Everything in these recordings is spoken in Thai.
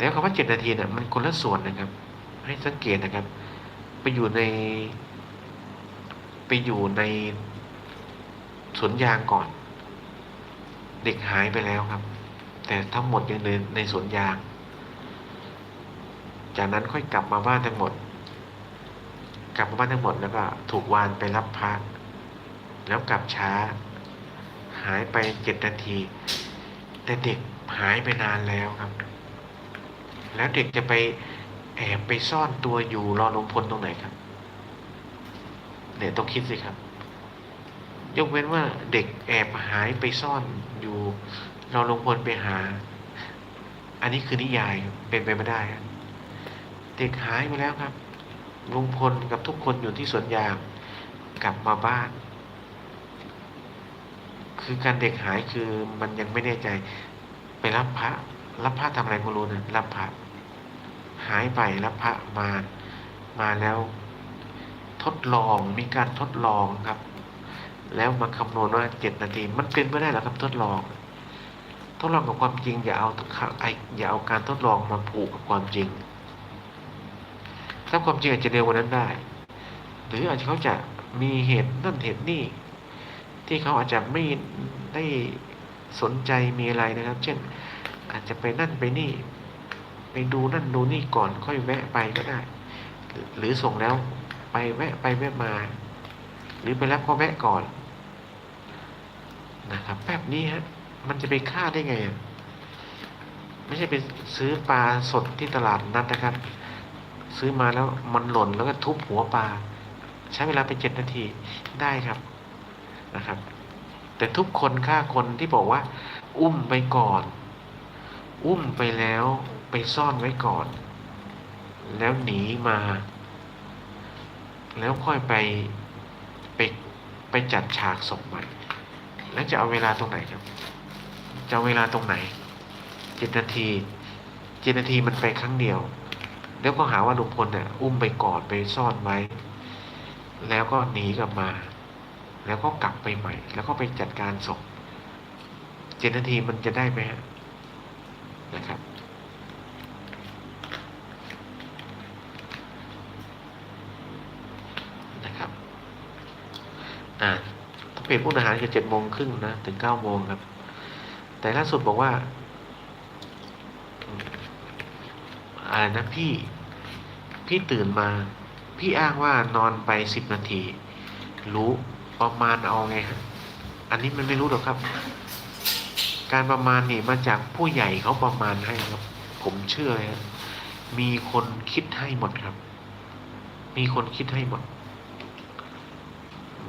แต่คำว่าเจ็ดนาทีเนี่ยมันคนละส่วนนะครับ ให้สังเกตนะครับ ไปอยู่ใน ไปอยู่ในสวนยางก่อน เด็กหายไปแล้วครับ แต่ทั้งหมดยังในในสวนยาง จากนั้นค่อยกลับมาบ้านทั้งหมด กลับมาบ้านทั้งหมดแล้วก็ถูกวานไปรับพระแล้วกลับช้า หายไปเจ็ดนาที แต่เด็กหายไปนานแล้วครับ แล้วเด็กจะไปแอบไปซ่อนตัวอยู่รอลงพลตรงไหนครับ เนี่ยต้องคิดสิครับ ยกเว้นว่าเด็กแอบหายไปซ่อนอยู่รอลงพลไปหา อันนี้คือนิยายเป็นไปไม่ได้เด็กหายไปแล้วครับลุงพลกับทุกคนอยู่ที่สวนยางกลับมาบ้าน คือการเด็กหายคือมันยังไม่แน่ใจไปรับพระ รับพระทำอะไรไม่รู้นะรับพระหายไปรับพระมามาแล้วทดลองมีการทดลองครับ แล้วมาคำนวณว่าเจ็ดนาทีมันเป็นไม่ได้หรอครับทดลอง ทดลองกับความจริง อย่าเอาไออย่าเอาการทดลองมาผูกกับความจริงถ้าความจริงอาจจะเร็วกว่านั้นได้ หรืออาจจะเขาจะมีเหตุนั่นเหตุนี่ที่เขาอาจจะไม่ได้สนใจมีอะไรนะครับ เช่น อาจจะไปนั่นไปนี่ ไปดูนั่นดูนี่ก่อนค่อยแวะไปก็ได้ หรือส่งแล้วไปแวะไปแวะมา หรือไปรับก็แวะก่อน นะครับแบบนี้ฮะมันจะไปฆ่าได้ไง ไม่ใช่ไปซื้อปลาสดที่ตลาดนัดนะครับ ซื้อมาแล้วมันหล่นแล้วก็ทุบหัวปลาใช้เวลาไปเจ็ดนาทีได้ครับนะครับ แต่ทุกคนฆ่าคนที่บอกว่า อุ้มไปก่อน อุ้มไปแล้วไปซ่อนไว้ก่อน แล้วหนีมา แล้วค่อยไปไปไปจัดฉากศพใหม่ แล้วจะเอาเวลาตรงไหนครับ จะเอาเวลาตรงไหนเจ็ดนาทีเจ็ดนาทีมันไปครั้งเดียว แล้วก็หาว่าลุงพลเนี่ยอุ้มไปกอดไปซ่อนไว้ แล้วก็หนีกลับมา แล้วก็กลับไปใหม่ แล้วก็ไปจัดการศพเจ็ดนาทีมันจะได้ไหมฮะ นะครับนะครับอ่าถ้าเป็นผู้อาหารจะเจ็ดโมงครึ่งนะถึงเก้าโมงครับ แต่ล่าสุดบอกว่าอืมอะไรนะพี่ พี่ตื่นมา พี่อ้างว่านอนไปสิบนาที รู้ประมาณเอาไงฮะอันนี้มันไม่รู้หรอกครับ การประมาณนี่มาจากผู้ใหญ่เขาประมาณให้ครับ ผมเชื่อเลยครับมีคนคิดให้หมดครับ มีคนคิดให้หมด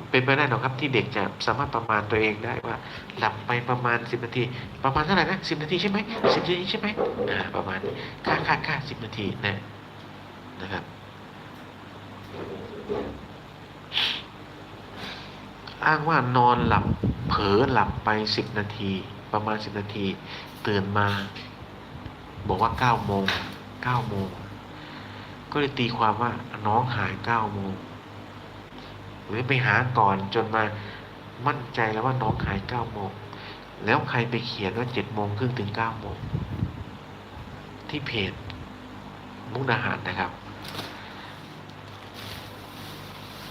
เป็นไปได้หรอครับที่เด็กจะสามารถประมาณตัวเองได้ว่า หลับไปประมาณสิบนาที ประมาณเท่าไหร่นะสิบนาทีใช่ไหมสิบนาทีใช่ไหมอ่าประมาณค่าค่าค่าสิบนาทีนะนะครับอ้างว่านอนหลับเผลอหลับไปสิบนาที ประมาณสิบนาที ตื่นมา บอกว่าเก้าโมงเก้าโมง ก็เลยตีความว่าน้องหายเก้าโมง หรือไปหาก่อนจนมามั่นใจแล้วว่าน้องหายเก้าโมง แล้วใครไปเขียนว่าเจ็ดโมงครึ่งถึงเก้าโมง ที่เพจมุกดาหารนะครับ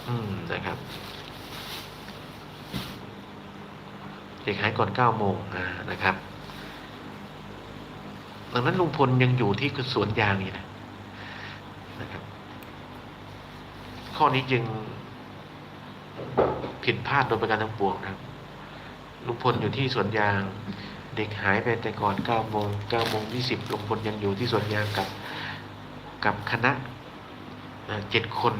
อืมนะครับ เด็กหายก่อนเก้าโมงนะครับ ดังนั้นลุงพลยังอยู่ที่สวนยางอยู่นะนะครับ ข้อนี้จึงผิดพลาดโดยประการทั้งปวงนะครับลุงพลอยู่ที่สวนยาง เด็กหายไปแต่ก่อนเก้าโมงเก้าโมงยี่สิบลุงพลยังอยู่ที่สวนยางกับกับคณะเจ็ดคน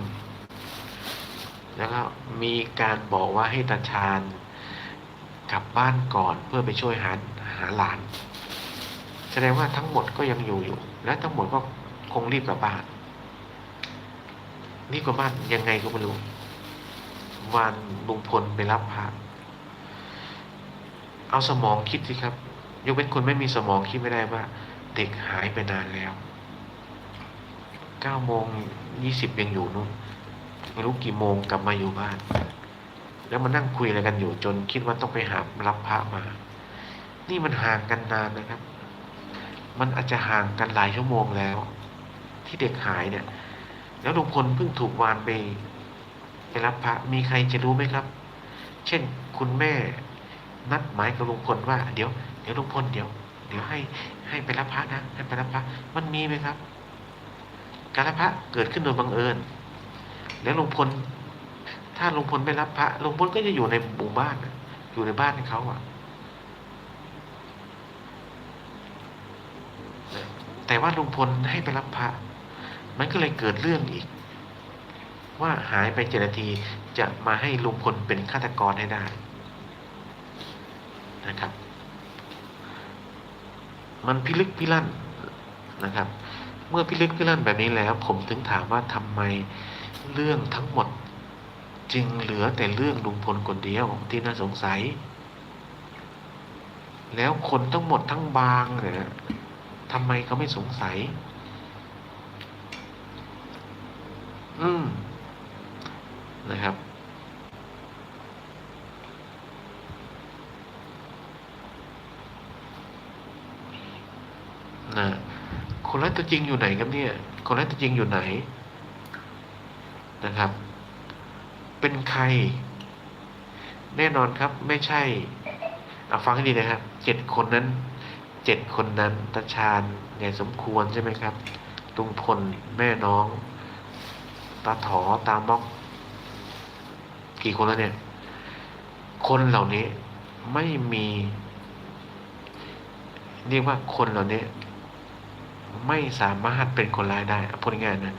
แล้วก็มีการบอกว่าให้ตาชาญ กลับบ้านก่อนเพื่อไปช่วยหาหาหลาน แสดงว่าทั้งหมดก็ยังอยู่อยู่ และทั้งหมดก็คงรีบกลับบ้านรีบกลับบ้านยังไงก็ไม่รู้วันลุงพลไปรับพระเอาสมองคิดสิครับ ยกเว้นคนไม่มีสมองคิดไม่ได้ว่า เด็กหายไปนานแล้วเก้าโมงยี่สิบยังอยู่นู่นไม่รู้กี่โมงกลับมาอยู่บ้าน แล้วมานั่งคุยอะไรกันอยู่จนคิดว่าต้องไปหารับพระมา นี่มันห่างกันนานนะครับ มันอาจจะห่างกันหลายชั่วโมงแล้ว ที่เด็กหายเนี่ย แล้วลุงพลเพิ่งถูกวานไปไปรับพระมีใครจะรู้ไหมครับ เช่นคุณแม่นัดหมายกับลุงพลว่า เดี๋ยวเดี๋ยวลุงพลเดี๋ยว เดี๋ยวให้ให้ไปรับพระนะให้ไปรับพระมันมีไหมครับ การรับพระเกิดขึ้นโดยบังเอิญ แล้วลุงพล ถ้าลุงพลไม่รับพระลุงพลก็จะอยู่ในหมู่บ้าน อยู่ในบ้านของเขาอะ แต่ว่าลุงพลให้ไปรับพระ มันก็เลยเกิดเรื่องอีก ว่าหายไปเจ็ดนาทีจะมาให้ลุงพลเป็นฆาตกรให้ได้นะครับ มันพิลึกพิลั่นนะครับ เมื่อพิลึกพิลั่นแบบนี้แล้ว ผมถึงถามว่าทำไมเรื่องทั้งหมด จึงเหลือแต่เรื่องลุงพลคนเดียวที่น่าสงสัย แล้วคนทั้งหมดทั้งบางเนี่ยทำไมเขาไม่สงสัย อืม นะครับ นะ คนร้ายตัวจริงอยู่ไหนครับเนี่ย คนร้ายตัวจริงอยู่ไหน นะครับ เป็นใคร แน่นอนครับไม่ใช่เอาฟังให้ดีนะครับเจ็ดคนนั้นเจ็ดคนนั้นตาชาญไงสมควรใช่ไหมครับลุงพลแม่น้องตาถอตามอกกี่คนแล้วเนี่ย คนเหล่านี้ไม่มีเรียกว่าคนเหล่านี้ ไม่สามารถเป็นคนร้ายได้พูดง่ายๆนะ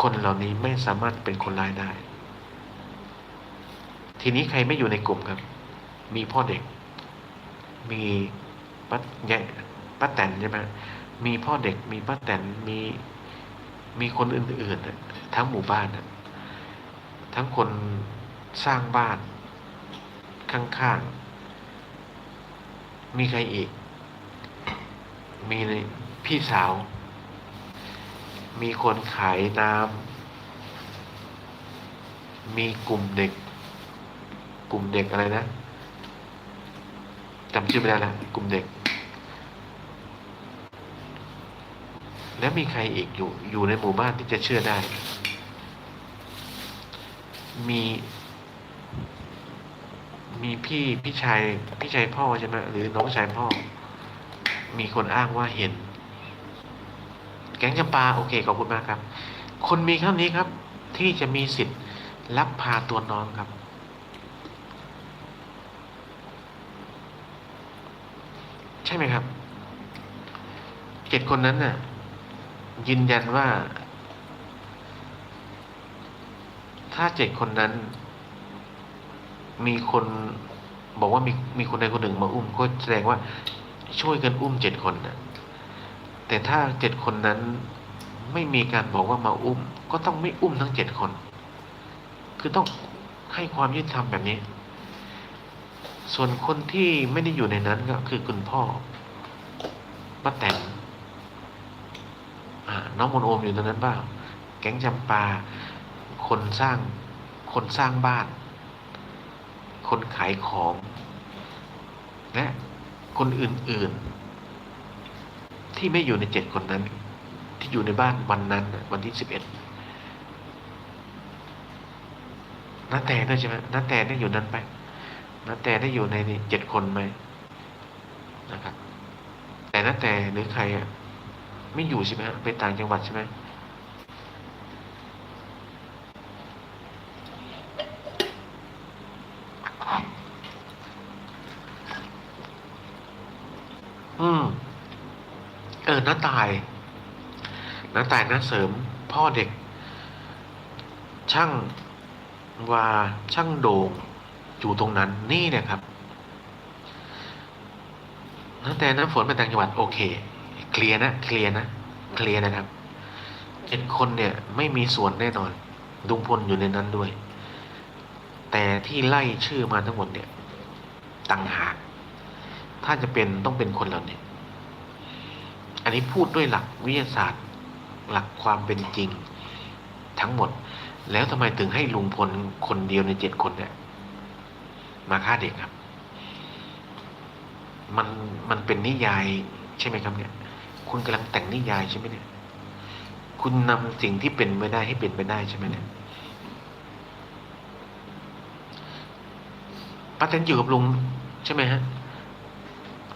คนเหล่านี้ไม่สามารถเป็นคนร้ายได้ ทีนี้ใครไม่อยู่ในกลุ่มครับ มีพ่อเด็ก มีป้าใหญ่ป้าแตนใช่ไหมมีพ่อเด็ก มีป้าแตนมีมีคนอื่นๆทั้งหมู่บ้านนะทั้งคนสร้างบ้าน ข้างๆ มีใครอีก มีพี่สาว มีคนขายน้ำมีกลุ่มเด็ก กลุ่มเด็กอะไรนะจำชื่อไม่ได้ละกลุ่มเด็ก แล้วมีใครอีกอยู่อยู่ในหมู่บ้านที่จะเชื่อได้ มีมีพี่พี่ชายพี่ชายพ่อใช่ไหมหรือน้องชายพ่อ มีคนอ้างว่าเห็น แก๊งจำปาโอเคขอบคุณมากครับ คนมีเท่านี้ครับ ที่จะมีสิทธิ์รับพาตัวน้องครับ ใช่ไหมครับเจ็ดคนนั้นน่ะ ยืนยันว่า ถ้าเจ็ดคนนั้น มีคนบอกว่ามีมีคนใดคนหนึ่งมาอุ้มก็แสดงว่าช่วยกันอุ้มเจ็ดคนนะแต่ถ้าเจ็ดคนนั้นไม่มีการบอกว่ามาอุ้ม ก็ต้องไม่อุ้มทั้งเจ็ดคน คือต้องให้ความยุติธรรมแบบนี้ ส่วนคนที่ไม่ได้อยู่ในนั้นก็คือคุณพ่อป้าแตนอ่าน้องมนโอมอยู่ตรงนั้นเปล่าแก๊งจำปา คนสร้าง คนสร้างบ้าน คนขายของ และคนอื่น ๆ ที่ไม่อยู่ในเจ็ดคนนั้น ที่อยู่ในบ้านวันนั้น วันที่สิบเอ็ดน้าแต่ด้วยใช่ไหมน้าแต่ได้อยู่นั้นไป น้าแต่ได้อยู่ในเจ็ดคนไหมนะครับ แต่น้าแต่หรือใครอะไม่อยู่ใช่ไหมไปต่างจังหวัดใช่ไหมอืม เออน้าตายน้าตายน้าเสริม พ่อเด็ก ช่างวาช่างโด่ง อยู่ตรงนั้นนี่เนี่ยครับน้าแต่น้ำฝนไปต่างจังหวัดโอเค เคลียร์นะเคลียร์นะเคลียร์นะครับเจ็ดคนเนี่ยไม่มีส่วนแน่นอนลุงพลอยู่ในนั้นด้วย แต่ที่ไล่ชื่อมาทั้งหมดเนี่ยต่างหากถ้าจะเป็นต้องเป็นคนเหล่านี้อันนี้พูดด้วยหลักวิทยาศาสตร์ หลักความเป็นจริง ทั้งหมด แล้วทำไมถึงให้ลุงพลคนเดียวในเจ็ดคนเนี่ย มาฆ่าเด็กครับ มันมันเป็นนิยายใช่ไหมครับเนี่ย คุณกำลังแต่งนิยายใช่ไหมเนี่ย คุณนำสิ่งที่เป็นไม่ได้ให้เป็นไปได้ใช่ไหมเนี่ยป้าแตนอยู่กับลุงใช่ไหมฮะ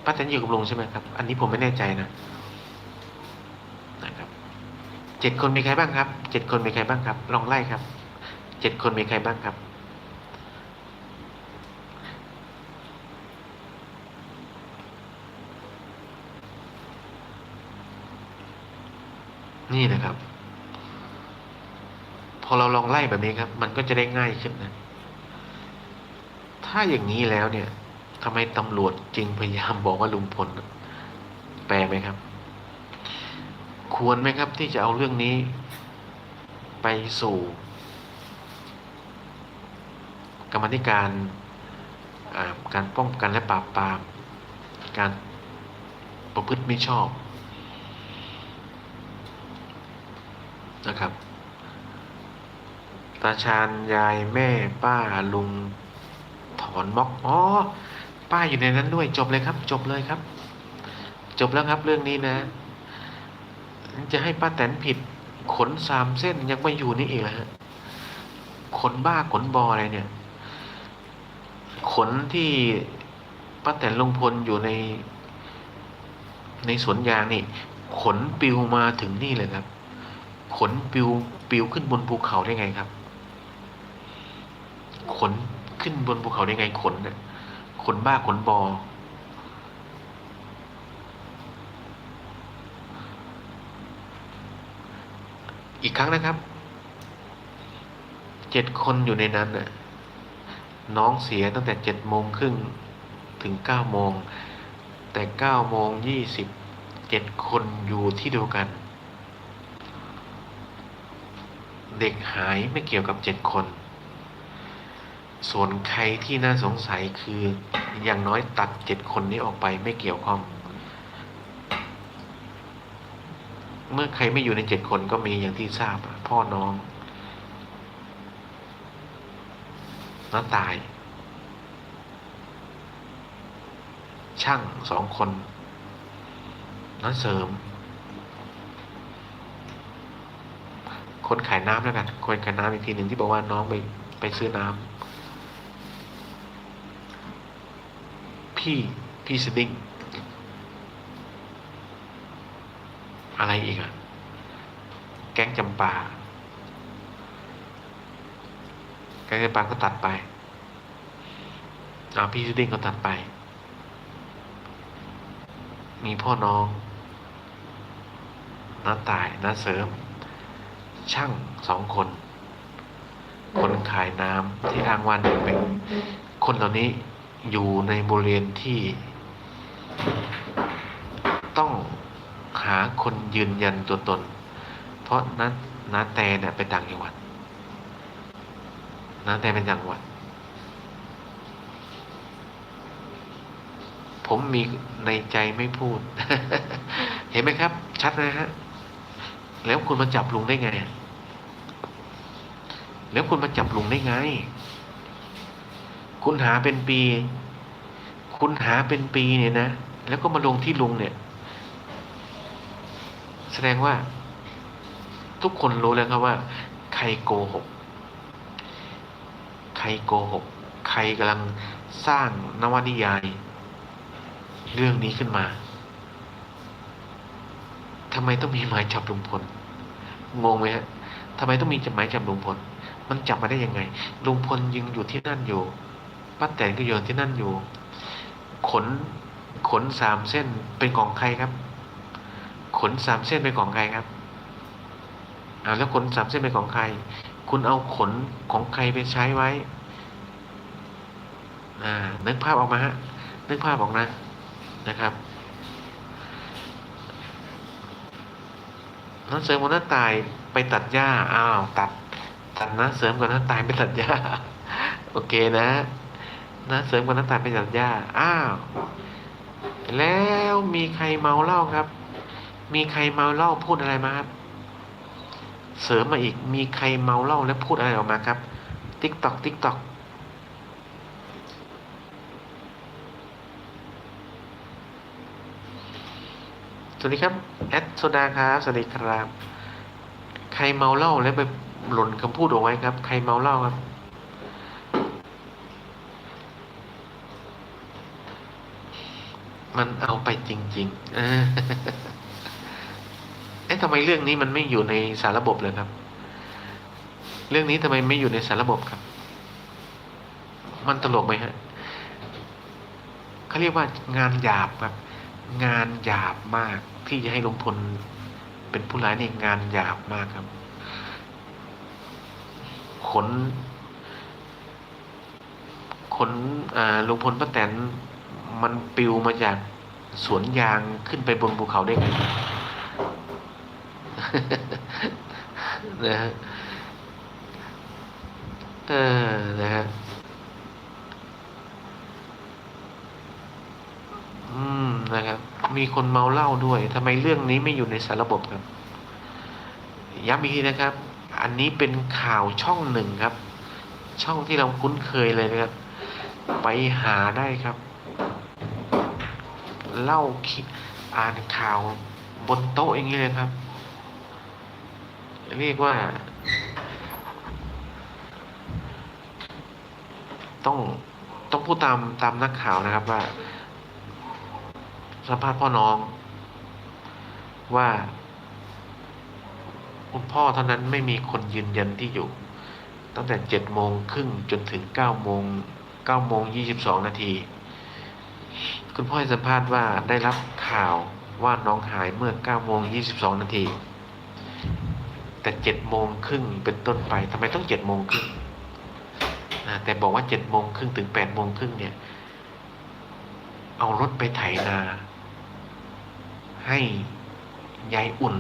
ป้าแตนอยู่กับลุงใช่ไหมครับ อันนี้ผมไม่แน่ใจนะนะครับเจ็ดคนมีใครบ้างครับเจ็ดคนมีใครบ้างครับ ลองไล่ครับเจ็ดคนมีใครบ้างครับ นี่นะครับ พอเราลองไล่แบบนี้ครับ มันก็จะได้ง่ายขึ้นนะ ถ้าอย่างนี้แล้วเนี่ยทำไมตำรวจจึงพยายามบอกว่าลุงพลแปลไหมครับ ควรไหมครับที่จะเอาเรื่องนี้ ไปสู่ กรรมธิการการป้องกันและปราบปราม การประพฤติไม่ชอบ นะครับ ตาชาญยายแม่ป้าลุงถอนม็อกอ๋อป้าอยู่ในนั้นด้วยจบเลยครับ จบเลยครับ จบแล้วครับเรื่องนี้นะ จะให้ป้าแตนผิด ขนสามเส้นยังไม่อยู่นี่เองเหรอฮะขนบ้าขนบออะไรเนี่ย ขนที่ป้าแตนลงพลอยู่ใน ในสวนยางนี่ ขนปิวมาถึงนี่เลยครับ ขนปิวปิวขึ้นบนภูเขาได้ไงครับ ขนขึ้นบนภูเขาได้ไงขนเนี่ยขนบ้าขนบอ อีกครั้งนะครับ เจ็ดคนอยู่ในนั้นน่ะ น้องเสียตั้งแต่เจ็ดโมงครึ่งถึงเก้าโมง แต่เก้าโมงยี่สิบเจ็ดคนอยู่ที่เดียวกัน เด็กหายไม่เกี่ยวกับเจ็ดคน ส่วนใครที่น่าสงสัยคืออย่างน้อยตัดเจ็ดคนนี้ออกไปไม่เกี่ยวข้อง เมื่อใครไม่อยู่ในเจ็ดคนก็มีอย่างที่ทราบพ่อน้องน้าตาย ช่างสองคนน้าเสริม คนขายน้ำแล้วกันคนขายน้ำอีกทีหนึ่งที่บอกว่าน้องไปไปซื้อน้ำพี่พี่สดิ้งอะไรอีกอะแก๊งจำปาแก๊งจำปาก็ตัดไปอ่าพี่สดิ้งก็ตัดไป มีพ่อน้องน้าตายน้าเสริม ช่างสองคน คนขายน้ำที่อ้างว่าเด็กเป็นคนเหล่านี้อยู่ในบริเวณที่ ต้องหาคนยืนยันตัวตน เพราะนั้นน้าแต่เนี่ยไปต่างจังหวัดน้าแต่เป็นจังหวัด ผมมีในใจไม่พูด เห็นไหมครับ ชัดนะฮะ แล้วคุณมาจับลุงได้ไง แล้วคุณมาจับลุงได้ไง คุณหาเป็นปี คุณหาเป็นปีเนี่ยนะ แล้วก็มาลงที่ลุงเนี่ย แสดงว่า ทุกคนรู้แล้วครับว่า ใครโกหก ใครโกหก ใครกำลังสร้างนวนิยาย เรื่องนี้ขึ้นมา ทำไมต้องมีหมายจับลุงพลงงไหมฮะทำไมต้องมีจหมายจับลุงพล มันจับมาได้ยังไง ลุงพลยังอยู่ที่นั่นอยู่ป้าแตนก็อยู่ที่นั่นอยู่ ขน ขนสามเส้นเป็นของใครครับ ขนสามเส้นเป็นของใครครับอ่าแล้วขนสามเส้นเป็นของใคร คุณเอาขนของใครไปใช้ไว้ อ่า นึกภาพออกมาฮะ นึกภาพออกนะ นะครับ น้าเสริมกับน้าตายไปตัดหญ้าอ้าวตัดตัดน้าเสริมกับน้าตายไปตัดหญ้าโอเคนะน้าเสริมกับน้าตายไปตัดหญ้าอ้าวแล้วมีใครเมาเหล้าครับ มีใครเมาเหล้าพูดอะไรมาครับเสริมมาอีกมีใครเมาเหล้าแล้วพูดอะไรออกมาครับ ติ๊กตอกติ๊กตอก สวัสดีครับแอดโซดาครับสวัสดีครับ ใครเมาเหล้าแล้วไปหล่นคำพูดออกไว้ครับ ใครเมาเหล้าครับ มันเอาไปจริงๆเออเอ๊ะทำไมเรื่องนี้มันไม่อยู่ในสารระบบเลยครับ เรื่องนี้ทำไมไม่อยู่ในสารระบบครับ มันตลกไหมฮะเขาเรียกว่างานหยาบครับ งานหยาบมากที่จะให้ลุงพลเป็นผู้ร้ายในงานหยาบมากครับ ขน ขนลุงพลป้าแตนมันปิวมาจากสวนยางขึ้นไปบนภูเขาได้ไงนะฮะเออนะฮะ อืมนะครับ มีคนเมาเหล้าด้วยทำไมเรื่องนี้ไม่อยู่ในสารระบบครับย้ำอีกทีนะครับ อันนี้เป็นข่าวช่องหนึ่งครับ ช่องที่เราคุ้นเคยเลยนะครับ ไปหาได้ครับเล่าคิอ่านข่าวบนโต๊ะอย่างนี้เลยครับ เรียกว่า ต้องต้องพูดตามตามนักข่าวนะครับว่า สัมภาษณ์พ่อน้อง ว่าคุณพ่อเท่านั้นไม่มีคนยืนยันที่อยู่ ตั้งแต่เจ็ดโมงครึ่งจนถึงเก้าโมงเก้าโมงยี่สิบสองนาที คุณพ่อให้สัมภาษณ์ว่าได้รับข่าวว่าน้องหายเมื่อเก้าโมงยี่สิบสองนาที แต่เจ็ดโมงครึ่งเป็นต้นไปทำไมต้องเจ็ดโมงครึ่งแต่บอกว่าเจ็ดโมงครึ่งถึงแปดโมงครึ่งเนี่ย เอารถไปไถนา ให้ยายอุ่น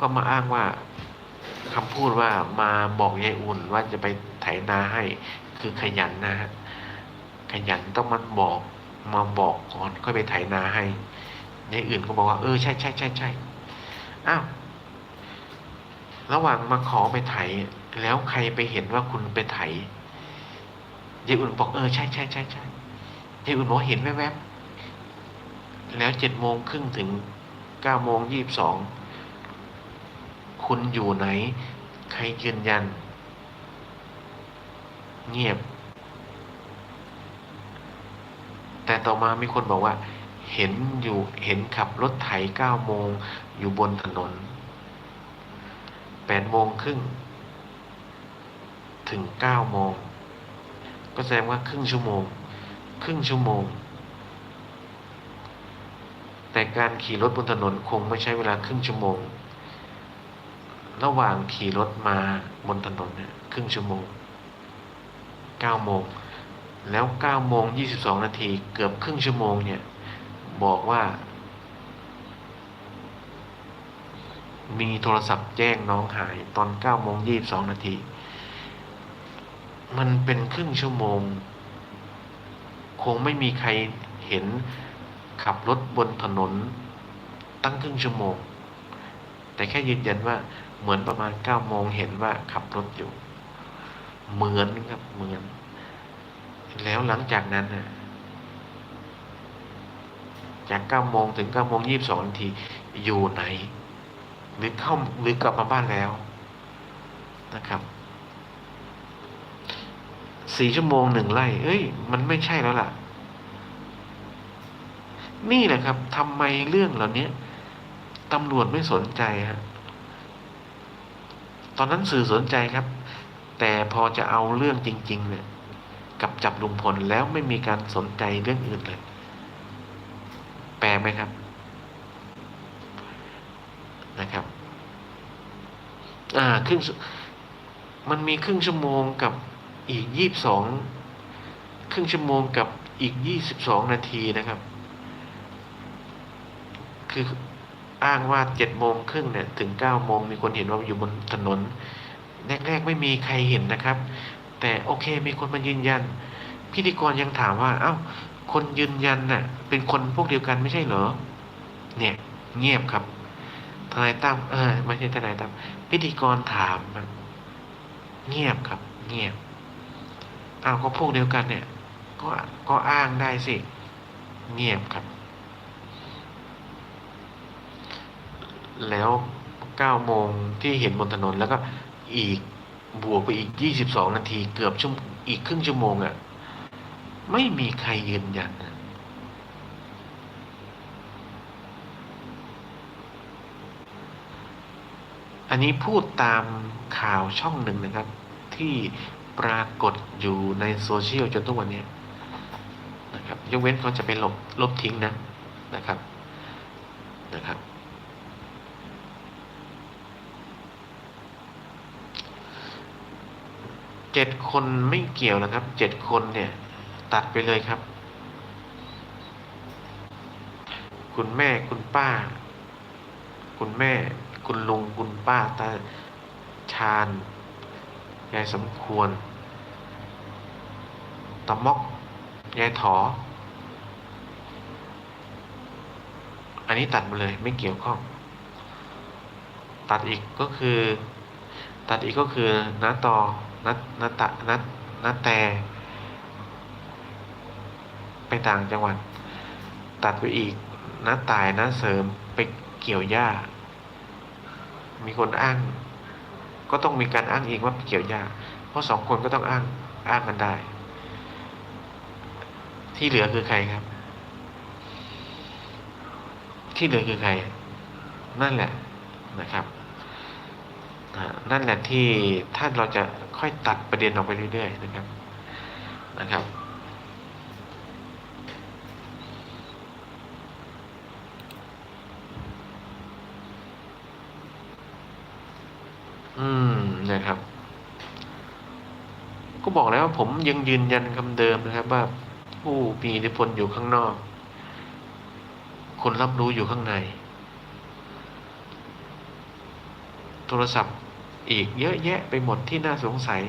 ก็มาอ้างว่าคำพูดว่ามาบอกยายอุ่นว่าจะไปไถนาให้ คือขยันนะฮะขยันต้องมาบอกมาบอกก่อนค่อยไปไถนาให้ยายอื่นก็บอกว่าเออใช่ใช่ใช่ใช่อ้าวระหว่างมาขอไปไถแล้วใครไปเห็นว่าคุณไปไถยายอุ่นบอกเออใช่ใช่ใช่ใช่ยายอุ่นบอกเห็นแวบๆ แล้วเจ็ดโมงครึ่งถึงเก้าโมงยี่สิบสองคุณอยู่ไหน ใครยืนยัน เงียบ แต่ต่อมามีคนบอกว่า เห็นอยู่เห็นขับรถไถเก้าโมงอยู่บนถนนแปดโมงครึ่งถึงเก้าโมงก็แสดงว่าครึ่งชั่วโมง ครึ่งชั่วโมง แต่การขี่รถบนถนนคงไม่ใช้เวลาครึ่งชั่วโมง ระหว่างขี่รถมาบนถนนเนี่ยครึ่งชั่วโมงเก้าโมงแล้วเก้าโมงยี่สิบองนาทีเกือบครึ่งชั่วโมงเนี่ย บอกว่า มีโทรศัพท์แจ้งน้องหายตอนเก้าโมงยี่บสองนาที มันเป็นครึ่งชั่วโมง คงไม่มีใครเห็น ขับรถบนถนนตั้งครึ่งชั่วโมง แต่แค่ยืนยันว่าเหมือนประมาณเก้าโมงเห็นว่าขับรถอยู่ เหมือนครับเหมือน แล้วหลังจากนั้นนะจากเก้าโมงถึงเก้าโมงยี่บสองนาทีอยู่ไหน หรือเข้าหรือกลับมาบ้านแล้วนะครับสี่ชั่วโมงหนึ่งไร่เอ้ย มันไม่ใช่แล้วล่ะ นี่แหละครับทำไมเรื่องเหล่านี้ตำรวจไม่สนใจฮะตอนนั้นสื่อสนใจครับ แต่พอจะเอาเรื่องจริง ๆ เนี่ยกับจับลุงพลแล้วไม่มีการสนใจเรื่องอื่นเลย แปลไหมครับนะครับ อ่าครึ่งมันมีครึ่งชั่วโมงกับอีกยี่บสองครึ่งชั่วโมงกับอีกยี่สิบสองนาทีนะครับ คืออ้างว่าเจ็ดโมงครึ่งเนี่ยถึงเก้าโมงมีคนเห็นว่าอยู่บนถนน แรกๆไม่มีใครเห็นนะครับ แต่โอเคมีคนมายืนยัน พิธีกรยังถามว่า เอ้า คนยืนยันน่ะ เป็นคนพวกเดียวกันไม่ใช่เหรอ เนี่ย เงียบครับทนายตั้มเออไม่ใช่ทนายตั้มพิธีกรถามเงียบครับ เงียบเอาก็พวกเดียวกันเนี่ย ก็ก็อ้างได้สิ เงียบครับ แล้วเก้าโมงที่เห็นบนถนนแล้วก็อีกบวกไปอีกยี่สิบสองนาทีเกือบชั่วอีกครึ่งชั่วโมงอะ่ะ ไม่มีใครยืนยันนอันนี้พูดตามข่าวช่องหนึ่งนะครับ ที่ปรากฏอยู่ในโซเชียลจนทุกวันนี้นะครับยกเว้นเขาจะไปลบลบทิ้งนะนะครับนะครับ เจ็ดคนไม่เกี่ยวนะครับเจ็ดคนเนี่ย ตัดไปเลยครับ คุณแม่คุณป้า คุณแม่ คุณลุงคุณป้าตาชาญยายสมควรตะมอกยายถอ อันนี้ตัดมาเลยไม่เกี่ยวข้อง ตัดอีกก็คือ ตัดอีกก็คือน้าตอ นัดนัตะนัดนัดแต่ไปต่างจังหวัด ตัดไปอีกนัดตายนัดเสริมไปเกี่ยวหญ้า มีคนอ้าง ก็ต้องมีการอ้างอิงว่าเกี่ยวหญ้า เพราะสองคนก็ต้องอ้างอ้างกันได้ ที่เหลือคือใครครับ ที่เหลือคือใคร นั่นแหละนะครับ นั่นแหละที่ท่านเราจะค่อยตัดประเด็นออกไปเรื่อยๆนะครับนะครับ อืมนะครับ ก็บอกแล้วว่าผมยังยืนยันคำเดิมนะครับ ว่าผู้มีอิทธิพลอยู่ข้างนอก คนรับรู้อยู่ข้างใน โทรศัพท์อีกเยอะแยะไปหมดที่น่าสงสัย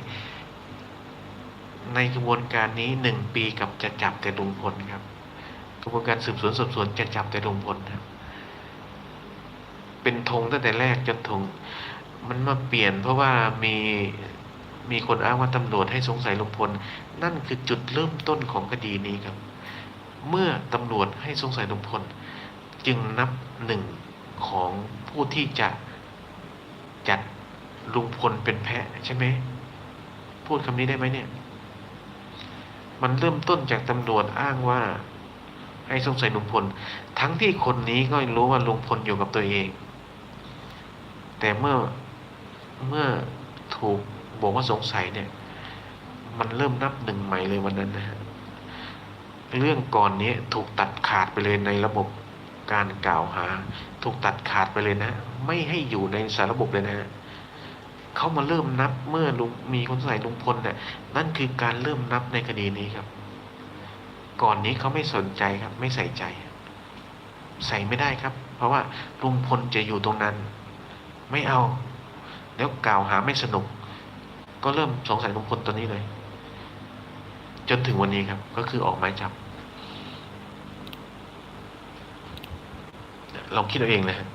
ในกระบวนการนี้หนึ่งปีกับจะจับแต่ลุงพลครับ กระบวนการสืบสวนสอบสวนจะจับแต่ลุงพลครับ เป็นธงตั้งแต่แรกจนธงมันมาเปลี่ยนเพราะว่ามีมีคนอ้างว่าตำรวจให้สงสัยลุงพล นั่นคือจุดเริ่มต้นของคดีนี้ครับ เมื่อตำรวจให้สงสัยลุงพล จึงนับหนึ่งของผู้ที่จะ จัดลุงพลเป็นแพะใช่ไหม พูดคำนี้ได้ไหมเนี่ย มันเริ่มต้นจากตำรวจอ้างว่า ให้สงสัยลุงพล ทั้งที่คนนี้ก็รู้ว่าลุงพลอยู่กับตัวเอง แต่เมื่อเมื่อถูกบอกว่าสงสัยเนี่ย มันเริ่มนับหนึ่งใหม่เลยวันนั้นนะฮะเรื่องก่อนนี้ถูกตัดขาดไปเลยในระบบ การกล่าวหา ถูกตัดขาดไปเลยนะ ไม่ให้อยู่ในสาระบบเลยนะฮะเขามาเริ่มนับเมื่อลุงมีคนใส่ลุงพลเนี่ยนั่นคือการเริ่มนับในคดีนี้ครับ ก่อนนี้เขาไม่สนใจครับ ไม่ใส่ใจ ใส่ไม่ได้ครับ เพราะว่าลุงพลจะอยู่ตรงนั้น ไม่เอา แล้วกล่าวหาไม่สนุก ก็เริ่มสงสัยลุงพลตัวนี้เลย จนถึงวันนี้ครับ ก็คือออกหมายจับ ลองคิดเอาเองนะฮะ